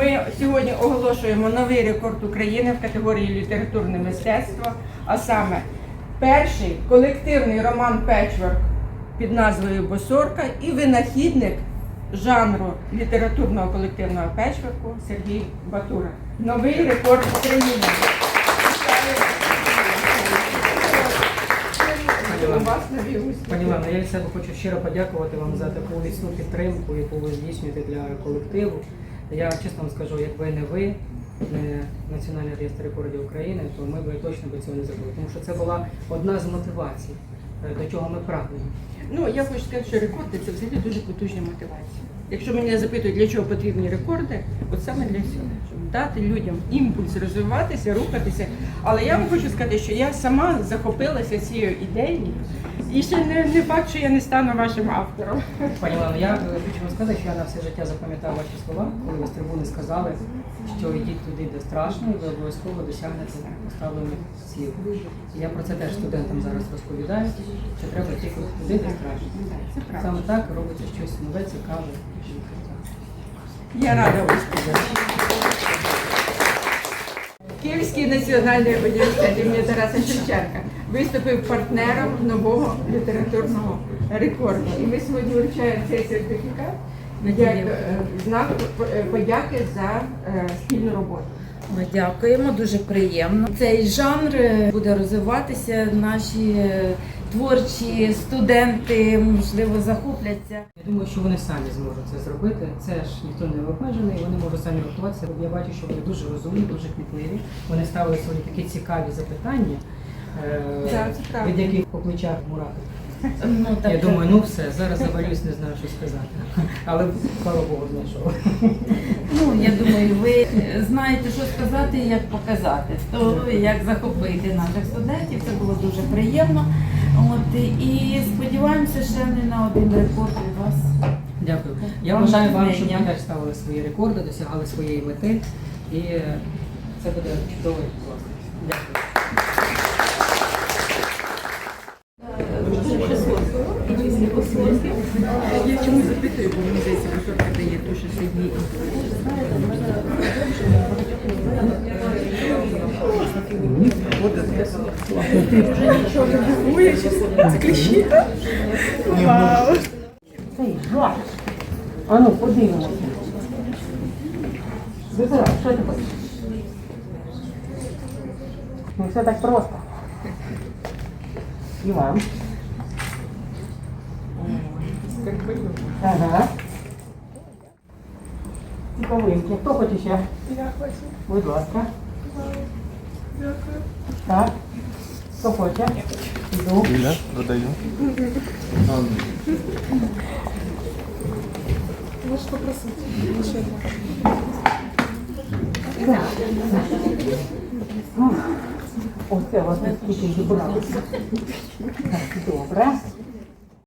Ми сьогодні оголошуємо новий рекорд України в категорії літературне мистецтво, а саме перший колективний роман Печворк під назвою Босорка і винахідник жанру літературного колективного печворку Сергій Батура. Новий рекорд України. Пані Лана, я від себе хочу щиро подякувати вам за таку міцну підтримку, яку ви здійснюєте для колективу. Я чесно вам скажу, якби не ви, не Національний реєстр рекордів України, то ми б точно би цього не зробили. Тому що це була одна з мотивацій, до чого ми прагнемо. Ну, я хочу сказати, що рекорди це взагалі дуже потужна мотивація. Якщо мене запитують, для чого потрібні рекорди, от саме для цього, щоб дати людям імпульс розвиватися, рухатися. Але я вам хочу сказати, що я сама захопилася цією ідеєю, і ще не, не факт, що я не стану вашим автором. Пані Лана, я е, хочу вам сказати, що я на все життя запам'ятав ваші слова, коли ви з трибуни сказали, що йдіть туди, де страшно, і ви обов'язково досягнете поставлених цілей. Я про це теж студентам зараз розповідаю, що треба туди, де страшно. Саме так робиться щось нове, цікаве. Я рада успіху. Київський національний університет імені Тараса Шевченка виступив партнером нового літературного рекорду. І ми сьогодні вручаємо цей сертифікат як е, знак е, подяки за е, спільну роботу. Ми дякуємо, дуже приємно. Цей жанр е, буде розвиватися. Наші е, творчі студенти можливо захопляться. Я думаю, що вони самі зможуть це зробити. Це ж ніхто не обмежений, вони можуть самі готуватися. Я бачу, що вони дуже розумні, дуже кмітливі. Вони ставили сьогодні такі цікаві запитання, е, Так, від яких по плечах мурахи. Ну, Я так, думаю, ну все, зараз завалюсь, не знаю, що сказати. Але слава Богу, знайшов. ну я думаю, ви е, знаєте, що сказати і як показати, то як захопити наших студентів. Це було дуже приємно. От і сподіваємося, ще не на один рекорд від вас. Дякую. Я Вам бажаю вам, щоб ви теж ставили свої рекорди, досягали своєї мети. І це буде чудово і класно. Дякую. Дає дуже сильні. Цей жах. А ну, подивимося. Вибирай, що ти хочеш? Не все так просто. І вам. Ага. Цікавинки. Хто хоче ще? Я хочу. Будь ласка. Дякую. Так. Хто хоче? Іду. Юля, продаю. Можеш попросити. Оце у вас не скільки зібралося. Добре.